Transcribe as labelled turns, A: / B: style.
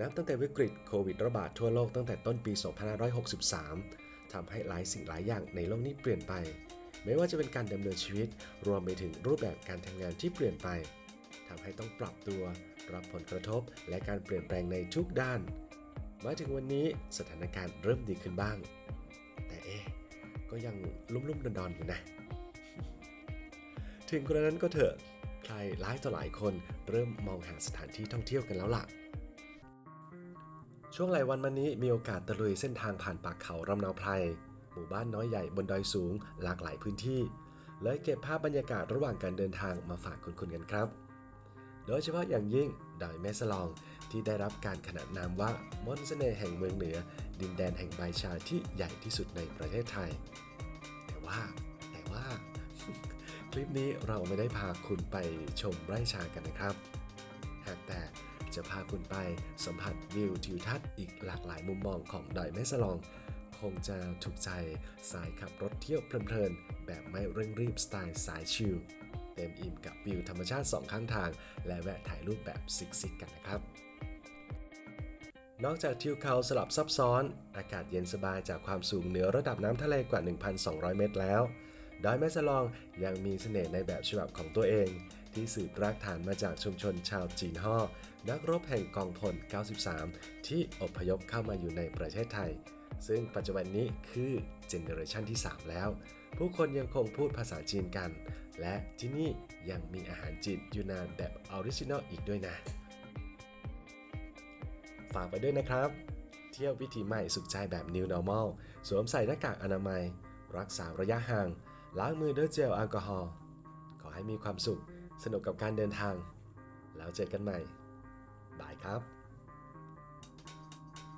A: นับตั้งแต่วิกฤตโควิดระบาดทั่วโลกตั้งแต่ต้นปี 2563 ทำให้หลายสิ่งหลายอย่างในโลกนี้เปลี่ยนไป ไม่ว่าจะเป็นการดำเนินชีวิต รวมไปถึงรูปแบบการทำงานที่เปลี่ยนไป ทำให้ต้องปรับตัว รับผลกระทบ และการเปลี่ยนแปลงในทุกด้าน มาถึงวันนี้สถานการณ์เริ่มดีขึ้นบ้าง แต่เอ๊ะก็ยังลุ่มๆดอนๆอยู่นะ ถึงกระนั้นก็เถอะ ใครหลายต่อหลายคนเริ่มมองหาสถานที่ท่องเที่ยวกันแล้วล่ะ ช่วงหลายวันมานี้มีโอกาสตะลุยเส้นทางผ่านป่าเขาลำนาวไพรหมู่บ้านน้อยใหญ่บนดอยสูงหลากหลายพื้นที่ เลยเก็บภาพบรรยากาศระหว่างการเดินทางมาฝากคุณคุณกันครับ โดยเฉพาะอย่างยิ่งดอยแม่สลองที่ได้รับการขนานนามว่ามนต์เสน่ห์แห่งเมืองเหนือ ดินแดนแห่งใบชาที่ใหญ่ที่สุดในประเทศไทย แต่ว่าแต่ว่า คลิปนี้เราไม่ได้พาคุณไปชมไร่ชากันนะครับ หากแต่ จะพาคุณไปสัมผัสวิวทิวทัศน์อีกหลากหลายมุมมองของดอยแม่สลอง คงจะถูกใจสายขับรถเที่ยวเพลินๆ แบบไม่เร่งรีบสไตล์สายชิลเต็มอิ่มกับวิวธรรมชาติสองข้างทาง และแวะถ่ายรูปแบบซิกๆกันนะครับ นอกจากทิวเขาสลับซับซ้อน อากาศเย็นสบายจากความสูงเหนือระดับน้ำทะเลกว่า 1,200 เมตรแล้วดอยแม่สลองยังมีเสน่ห์ในแบบฉบับของตัวเอง ที่สืบรากฐานมาจากชุมชนชาวจีนฮ่อนักรบแห่งกองพล 93 ที่อพยพเข้ามาอยู่ในประเทศไทย ซึ่งปัจจุบันนี้คือเจเนอเรชันที่ 3 แล้ว ผู้คนยังคงพูดภาษาจีนกัน และที่นี่ยังมีอาหารจีนยูนานแบบออริจินอลอีกด้วยนะ ฝากไปด้วยนะครับ เที่ยววิถีใหม่สุขใจแบบ New Normal สวมใส่หน้ากากอนามัย รักษาระยะห่างล้างมือด้วยเจลแอลกอฮอล์ขอให้มีความสุข สนุกกับการเดินทาง แล้วเจอกันใหม่บายครับ